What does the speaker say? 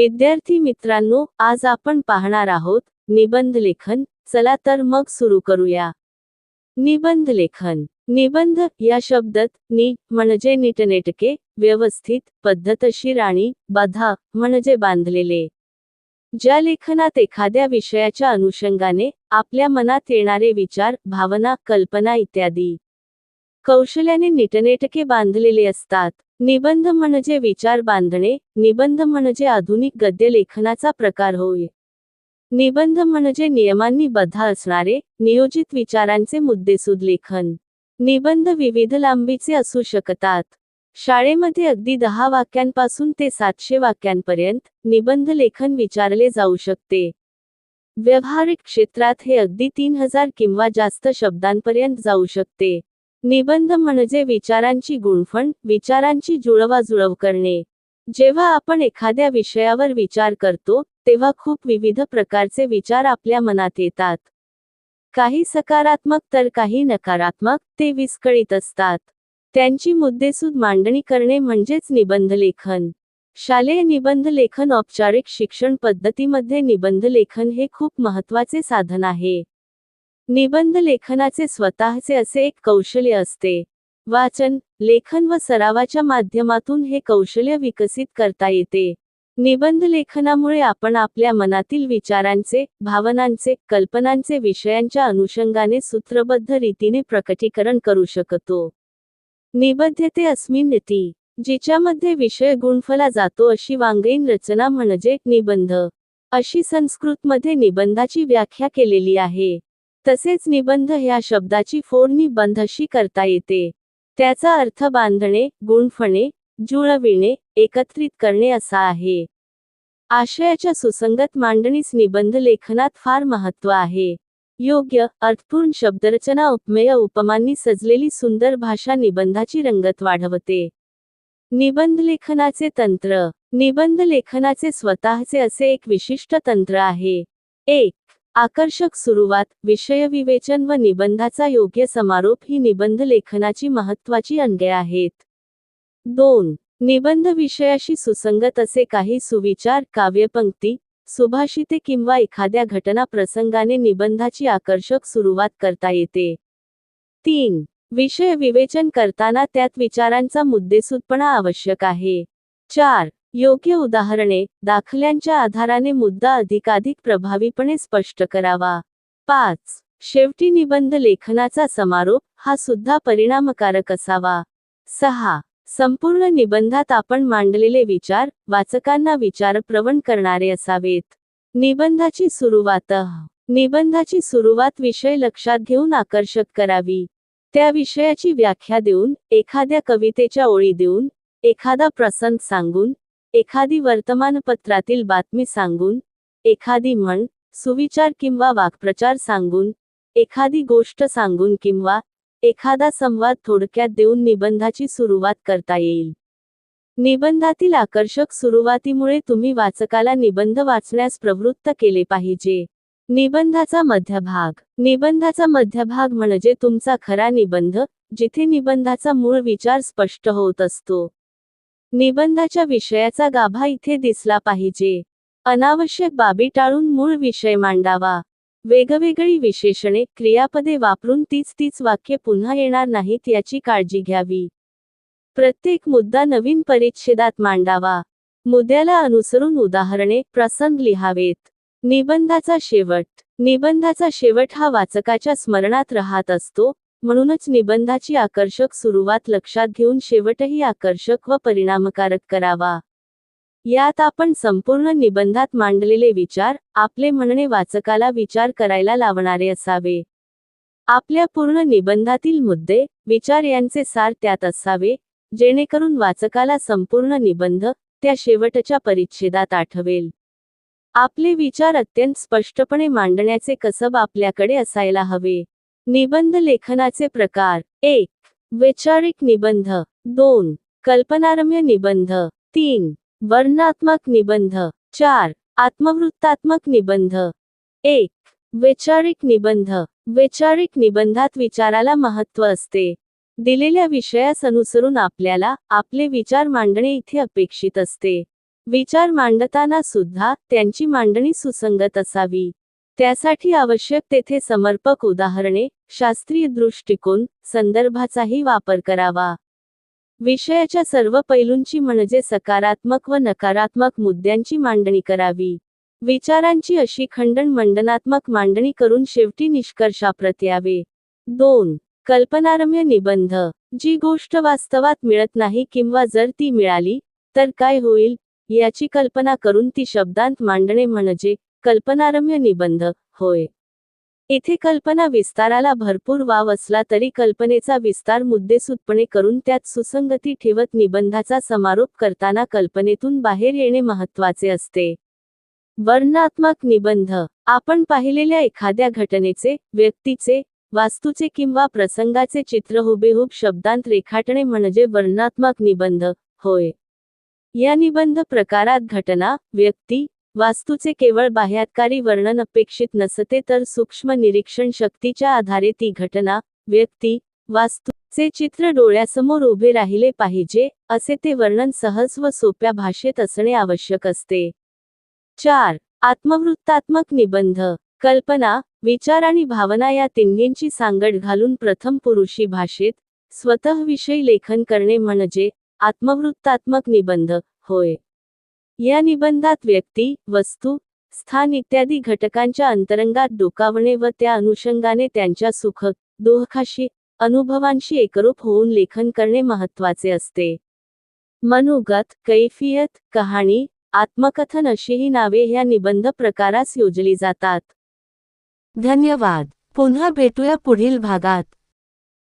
विद्यार्थी मित्रांनो आज आपण पाहणार आहोत निबंध लेखन. चला तर मग सुरू करूया. निबंध लेखन. निबंध या शब्दात नि म्हणजे नीटनेटके व्यवस्थित पद्धतशीर आणि बधा म्हणजे बांधलेले. ज्या लेखनात एखाद्या विषयाच्या अनुषंगाने आपल्या मनात येणारे विचार भावना कल्पना इत्यादी. कौशल्याने नीटनेटके बांधलेले असतात. निबंध म्हणजे विचार बांधणे निबंध म्हणजे आधुनिक गद्य लेखनाचा प्रकार होय. निबंध म्हणजे नियमांनी बद्ध असणारे नियोजित विचारांचे मुद्देसूद लेखन. निबंध विविध लांबीचे असू शकतात. शाळेमध्ये अगदी दहा वाक्यांपासून ते सातशे वाक्यांपर्यंत निबंध लेखन विचारले जाऊ शकते. व्यावहारिक क्षेत्रात हे अगदी तीन हजार किंवा जास्त शब्दांपर्यंत जाऊ शकते. निबंध म्हणजे विचारांची गुणफण विचारांची जुळवाजुळव करणे. जेव्हा आपण एखाद्या विषयावर विचार करतो तेव्हा खूप विविध प्रकारचे विचार आपल्या मनात येतात. काही सकारात्मक तर काही नकारात्मक ते विस्कळीत असतात. त्यांची मुद्देसूद मांडणी करणे म्हणजेच निबंध लेखन. शालेय निबंध लेखन औपचारिक शिक्षण पद्धतीमध्ये निबंध लेखन हे खूप महत्त्वाचे साधन आहे. निबंध लेखनाचे स्वतःचे असे एक कौशल्य असते. वाचन लेखन व सरावाच्या माध्यमातून हे कौशल्य विकसित करता येते. निबंध लेखनामुळे आपण आपल्या मनातील विचारांचे भावनांचे कल्पनांचे विषयांच्या अनुषंगाने सूत्रबद्ध रीतीने प्रकटीकरण करू शकतो. निबद्धते अस्मिन ती जिच्यामध्ये विषय गुणफला जातो अशी वांगईन रचना म्हणजे निबंध. अशी संस्कृतमध्ये निबंधाची व्याख्या केलेली आहे. तसेच निबंध ह्या शब्दाची फोडणी बंधशी करता येते. त्याचा अर्थ बांधणे गुणफणे जुळविणे एकत्रित करणे असा आहे. आशयाच्या सुसंगत मांडणीस निबंध लेखनात फार महत्त्व आहे. योग्य अर्थपूर्ण शब्दरचना उपमेय उपमांनी सजलेली सुंदर भाषा निबंधाची रंगत वाढवते. निबंध लेखनाचे तंत्र. निबंध लेखनाचे स्वतःचे असे एक विशिष्ट तंत्र आहे. एक आकर्षक सुरुवात विषय विवेचन व निबंधाचा योग्य समारोप ही निबंध लेखनाची महत्वाची अंगे आहेत. दोन निबंध विषयाशी सुसंगत असे काही सुविचार काव्यपंक्ती सुभाषिते किंवा एखाद्या घटना प्रसंगाने निबंधाची आकर्षक सुरुवात करता येते. तीन विषय विवेचन करताना त्यात विचारांचा मुद्देसूदपणा आवश्यक आहे. चार योग्य उदाहरणे दाखल्यांच्या आधाराने मुद्दा अधिकाधिक प्रभावीपणे स्पष्ट करावा. पाच. शेवटी निबंध लेखनाचा समारोप हा सुद्धा परिणामकारक असावा. सहा. संपूर्ण निबंधात आपण मांडलेले विचार वाचकांना विचारप्रवण करणारे असावेत. निबंधाची सुरुवात निबंधाची सुरुवात विषय लक्षात घेऊन आकर्षक करावी. त्या विषयाची व्याख्या देऊन एखाद्या कवितेच्या ओळी देऊन एखादा प्रसंग सांगून एखादी वर्तमानपत्रातील बातमी सांगून एखादी म्हण सुविचार किंवा वाक्प्रचार सांगून एखादी गोष्ट सांगून किंवा एखादा संवाद थोडक्यात देऊन निबंधाची सुरुवात करता येईल. निबंधातील आकर्षक सुरुवातीमुळे तुम्ही वाचकाला निबंध वाचण्यास प्रवृत्त केले पाहिजे. निबंधाचा मध्यभाग. निबंधाचा मध्यभाग म्हणजे तुमचा खरा निबंध जिथे निबंधाचा मूळ विचार स्पष्ट होत असतो. निबंधाच्या विषयाचा गाभा इथे दिसला पाहिजे. अनावश्यक बाबी टाळून मूळ विषय मांडावा. वेगवेगळी विशेषणे क्रियापदे वापरून तीच तीच वाक्य पुन्हा येणार नाहीत याची काळजी घ्यावी. प्रत्येक मुद्दा नवीन परिच्छेदात मांडावा. मुद्द्याला अनुसरून उदाहरणे प्रसंग लिहावेत. निबंधाचा शेवट. निबंधाचा शेवट हा वाचकाच्या स्मरणात राहत असतो म्हणूनच निबंधाची आकर्षक सुरुवात लक्षात घेऊन शेवटही आकर्षक व परिणामकारक करावा. यात आपण संपूर्ण निबंधात मांडलेले विचार आपले म्हणणे वाचकाला विचार करायला लावणारे असावे. आपल्या पूर्ण निबंधातील मुद्दे विचार यांचे सार त्यात असावे जेणेकरून वाचकाला संपूर्ण निबंध त्या शेवटच्या परिच्छेदात आठवेल. आपले विचार अत्यंत स्पष्टपणे मांडण्याचे कसब आपल्याकडे असायला हवे. निबंध लेखनाचे प्रकार. एक वैचारिक निबंध. दोन कल्पनारम्य निबंध. तीन वर्णात्मक निबंध. चार आत्मवृत्तात्मक निबंध. एक वैचारिक निबंध. वैचारिक निबंधात विचाराला महत्त्व असते. दिलेल्या विषयास अनुसरून आपल्याला आपले विचार मांडणे इथे अपेक्षित असते. विचार मांडताना सुद्धा त्यांची मांडणी सुसंगत असावी. त्यासाठी आवश्यक तेथे समर्पक उदाहरणे शास्त्रीय दृष्टिकोन संदर्भाचाही वापर करावा. विषयाच्या सर्व पैलूंची म्हणजे सकारात्मक व नकारात्मक मुद्द्यांची मांडणी करावी. विचारांची अशी खंडन मंडनात्मक मांडणी करून शेवटी निष्कर्षाप्रत यावे. दोन कल्पनारम्य निबंध. जी गोष्ट वास्तवात मिळत नाही किंवा जर ती मिळाली तर काय होईल? याची कल्पना करून ती शब्दांत मांडणे म्हणजे कल्पनारम्य निबंध होय. इथे कल्पना विस्ताराला भरपूर वाव असला तरी कल्पनेचा विस्तार मुद्देसूदपणे करून त्यात सुसंगती ठेवत निबंधाचा समारोप करताना कल्पनेतून बाहेर येणे महत्त्वाचे असते. वर्णनात्मक निबंध. आपण पाहिलेल्या एखाद्या घटनेचे व्यक्तीचे वास्तूचे किंवा प्रसंगाचे चित्र हुबेहूब शब्दांत रेखाटणे म्हणजे वर्णनात्मक निबंध होय. या निबंध प्रकारात घटना व्यक्ती वास्तूचे केवळ बाह्यातकारी वर्णन अपेक्षित नसते तर सूक्ष्म निरीक्षण शक्तीच्या आधारे ती घटना व्यक्ती वास्तूचे चित्र डोळ्यासमोर उभे राहिले पाहिजे असे ते वर्णन सहज व सोप्या भाषेत असणे आवश्यक असते. चार आत्मवृत्तात्मक निबंध. कल्पना विचार आणि भावना या तिन्हींची सांगड घालून प्रथम पुरुषी भाषेत स्वतःविषयी लेखन करणे म्हणजे आत्मवृत्तात्मक निबंध होय. या निबंधात व्यक्ती वस्तू स्थान इत्यादी घटकांच्या अंतरंगात डोकावणे व त्या अनुषंगाने त्यांच्या सुख दोहखाशी अनुभवांशी एकरूप होऊन लेखन करणे महत्त्वाचे असते. मनोगत कैफियत कहाणी आत्मकथन अशीही नावे ह्या निबंध प्रकारास योजली जातात. धन्यवाद. पुन्हा भेटूया पुढील भागात.